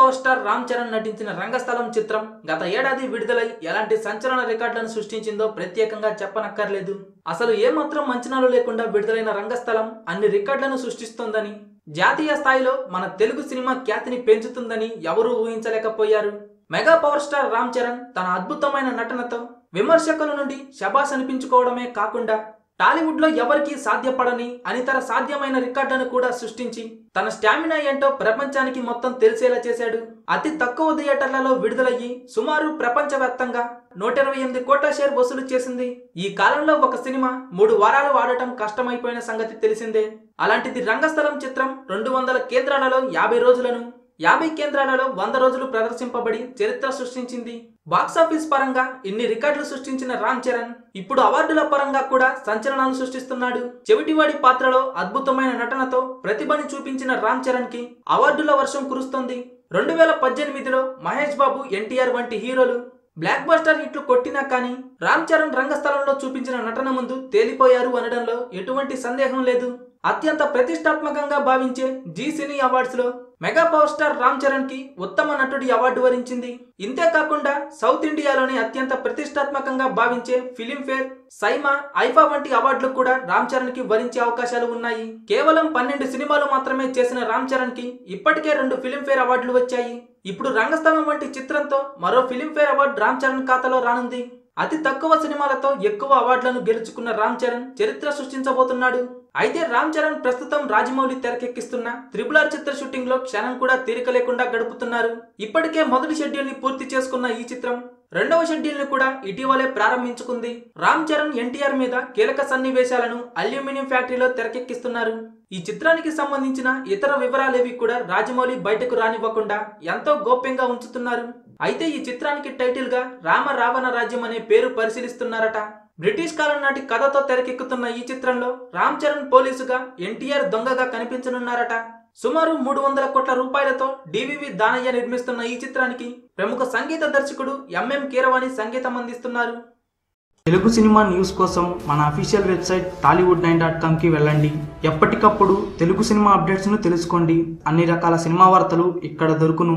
Power star Ram Charan నటించిన రంగస్థలం చిత్రం గత ఏడాది విడుదలై ఎలాంటి సంచలన రికార్డులను సృష్టించిందో ప్రత్యేకంగా చెప్పనక్కర్లేదు. అసలు ఏమాత్రం అంచనాలు లేకుండా విడుదలైన రంగస్థలం అన్ని రికార్డులను సృష్టిస్తోందని జాతీయ స్థాయిలో మన తెలుగు సినిమా ఖ్యాతిని పెంచుతుందని ఎవరూ ఊహించలేకపోయారు. Mega power star Ram Charan తన అద్భుతమైన నటనతో విమర్శకుల నుండి శబాస్ అనిపించుకోవడమే కాకుండా టాలీవుడ్లో ఎవరికీ సాధ్యపడని అనితర సాధ్యమైన రికార్డులను కూడా సృష్టించి తన స్టామినా ఏంటో ప్రపంచానికి మొత్తం తెలిసేలా చేశాడు. అతి తక్కువ థియేటర్లలో విడుదలయ్యి సుమారు ప్రపంచవ్యాప్తంగా నూట ఇరవై ఎనిమిది కోట్ల షేర్ వసూలు చేసింది. ఈ కాలంలో ఒక సినిమా మూడు వారాలు ఆడటం కష్టమైపోయిన సంగతి తెలిసిందే. అలాంటిది రంగస్థలం చిత్రం రెండు వందల కేంద్రాలలో యాభై రోజులను యాభై కేంద్రాలలో వంద రోజులు ప్రదర్శింపబడి చరిత్ర సృష్టించింది. బాక్సాఫీస్ పరంగా ఇన్ని రికార్డులు సృష్టించిన రామ్ చరణ్ ఇప్పుడు అవార్డుల పరంగా కూడా సంచలనాలు సృష్టిస్తున్నాడు. చెవిటివాడి పాత్రలో అద్భుతమైన నటనతో ప్రతిభని చూపించిన రామ్ చరణ్కి అవార్డుల వర్షం కురుస్తుంది. రెండు వేల పద్దెనిమిదిలో మహేష్ బాబు ఎన్టీఆర్ వంటి హీరోలు బ్లాక్ బస్టర్ హిట్లు కొట్టినా కానీ రామ్ చరణ్ రంగస్థలంలో చూపించిన నటన ముందు తేలిపోయారు అనడంలో ఎటువంటి సందేహం లేదు. అత్యంత ప్రతిష్టాత్మకంగా భావించే జీ సినీ అవార్డ్స్లో మెగా పవర్ స్టార్ రామ్ చరణ్కి ఉత్తమ నటుడి అవార్డు వరించింది. ఇంతే కాకుండా సౌత్ ఇండియాలోని అత్యంత ప్రతిష్టాత్మకంగా భావించే ఫిలింఫేర్ సైమా ఐఫా వంటి అవార్డులు కూడా రామ్ చరణ్కి వరించే అవకాశాలు ఉన్నాయి. కేవలం పన్నెండు సినిమాలు మాత్రమే చేసిన రామ్ చరణ్కి ఇప్పటికే రెండు ఫిలింఫేర్ అవార్డులు వచ్చాయి. ఇప్పుడు రంగస్థలం వంటి చిత్రంతో మరో ఫిలింఫేర్ అవార్డు రామ్ చరణ్ ఖాతాలో రానుంది. అతి తక్కువ సినిమాలతో ఎక్కువ అవార్డులను గెలుచుకున్న రామ్ చరణ్ చరిత్ర సృష్టించబోతున్నాడు. అయితే రామ్ చరణ్ ప్రస్తుతం రాజమౌళి తెరకెక్కిస్తున్న త్రిబుల్ ఆర్ చిత్ర షూటింగ్లో క్షణం కూడా తీరిక లేకుండా గడుపుతున్నారు. ఇప్పటికే మొదటి షెడ్యూల్ని పూర్తి చేసుకున్న ఈ చిత్రం రెండవ షెడ్యూల్ని కూడా ఇటీవలే ప్రారంభించుకుంది. రామ్ చరణ్ ఎన్టీఆర్ మీద కీలక సన్నివేశాలను అల్యూమినియం ఫ్యాక్టరీలో తెరకెక్కిస్తున్నారు. ఈ చిత్రానికి సంబంధించిన ఇతర వివరాలేవి కూడా రాజమౌళి బయటకు రానివ్వకుండా ఎంతో గోప్యంగా ఉంచుతున్నారు. అయితే ఈ చిత్రానికి టైటిల్గా రామ రావణ రాజ్యం అనే పేరు పరిశీలిస్తున్నారట. బ్రిటిష్ కాలం నాటి కథతో తెరకెక్కుతున్న ఈ చిత్రంలో రామ్ చరణ్ పోలీసుగా ఎన్టీఆర్ దొంగగా కనిపించనున్నారట. సుమారు మూడు వందల కోట్ల రూపాయలతో డివివి దానయ్య నిర్మిస్తున్న ఈ చిత్రానికి ప్రముఖ సంగీత దర్శకుడు ఎంఎం కీరవాణి సంగీతం అందిస్తున్నారు. తెలుగు సినిమా న్యూస్ కోసం మన official website Tollywood nine dot కామ్కి వెళ్ళండి. ఎప్పటికప్పుడు తెలుగు సినిమా అప్డేట్స్ను తెలుసుకోండి. అన్ని రకాల సినిమా వార్తలు ఇక్కడ దొరుకును.